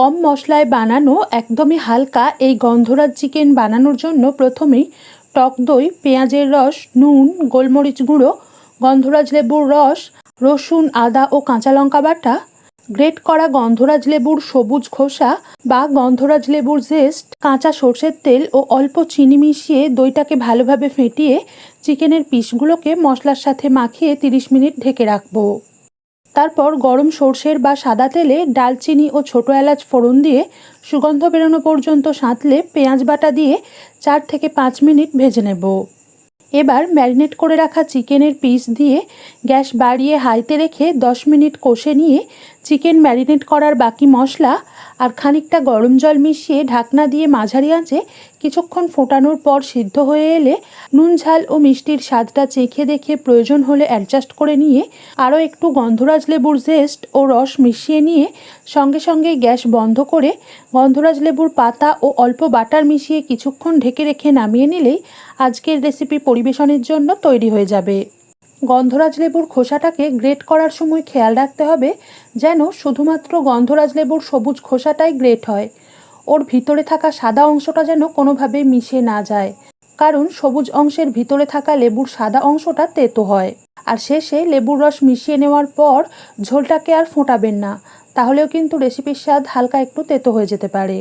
কম মশলায় বানানো একদমই হালকা এই গন্ধরাজ চিকেন বানানোর জন্য প্রথমেই টক দই, পেঁয়াজের রস, নুন, গোলমরিচ গুঁড়ো, গন্ধরাজ লেবুর রস, রসুন, আদা ও কাঁচা লঙ্কা বাটা, গ্রেট করা গন্ধরাজ লেবুর সবুজ খোসা বা গন্ধরাজ লেবুর জেস্ট কাঁচা সর্ষের তেল ও অল্প চিনি মিশিয়ে দইটাকে ভালোভাবে ফেটিয়ে চিকেনের পিসগুলোকে মশলার সাথে মাখিয়ে তিরিশ মিনিট ঢেকে রাখব। তারপর গরম সর্ষের বা সাদা তেলে ডালচিনি ও ছোটো এলাচ ফোড়ন দিয়ে সুগন্ধ বেরোনো পর্যন্ত সাঁতলে পেঁয়াজ বাটা দিয়ে চার থেকে পাঁচ মিনিট ভেজে নেব। এবার ম্যারিনেট করে রাখা চিকেনের পিস দিয়ে গ্যাস বাড়িয়ে হাইতে রেখে দশ মিনিট কষে নিয়ে চিকেন ম্যারিনেট করার বাকি মশলা আর খানিকটা গরম জল মিশিয়ে ঢাকনা দিয়ে মাঝারি আঁচে কিছুক্ষণ ফোটানোর পর সিদ্ধ হয়ে এলে নুন, ঝাল ও মিষ্টির স্বাদটা চেখে দেখে প্রয়োজন হলে অ্যাডজাস্ট করে নিয়ে আরও একটু গন্ধরাজ লেবুর জেস্ট ও রস মিশিয়ে নিয়ে সঙ্গে সঙ্গে গ্যাস বন্ধ করে গন্ধরাজ লেবুর পাতা ও অল্প বাটার মিশিয়ে কিছুক্ষণ ঢেকে রেখে নামিয়ে নিলেই আজকের রেসিপি পরিবেশনের জন্য তৈরি হয়ে যাবে। গন্ধরাজ লেবুর খোসাটাকে গ্রেট করার সময় খেয়াল রাখতে হবে যেন শুধুমাত্র গন্ধরাজ লেবুর সবুজ খোসাটাই গ্রেট হয়। ওর ভিতরে থাকা সাদা অংশটা যেন কোনোভাবে মিশে না যায়, কারণ সবুজ অংশের ভিতরে থাকা লেবুর সাদা অংশটা তেতো হয়। আর শেষে লেবুর রস মিশিয়ে নেওয়ার পর ঝোলটাকে আর ফোটাবেন না, তাহলেও কিন্তু রেসিপির স্বাদ হালকা একটু তেতো হয়ে যেতে পারে।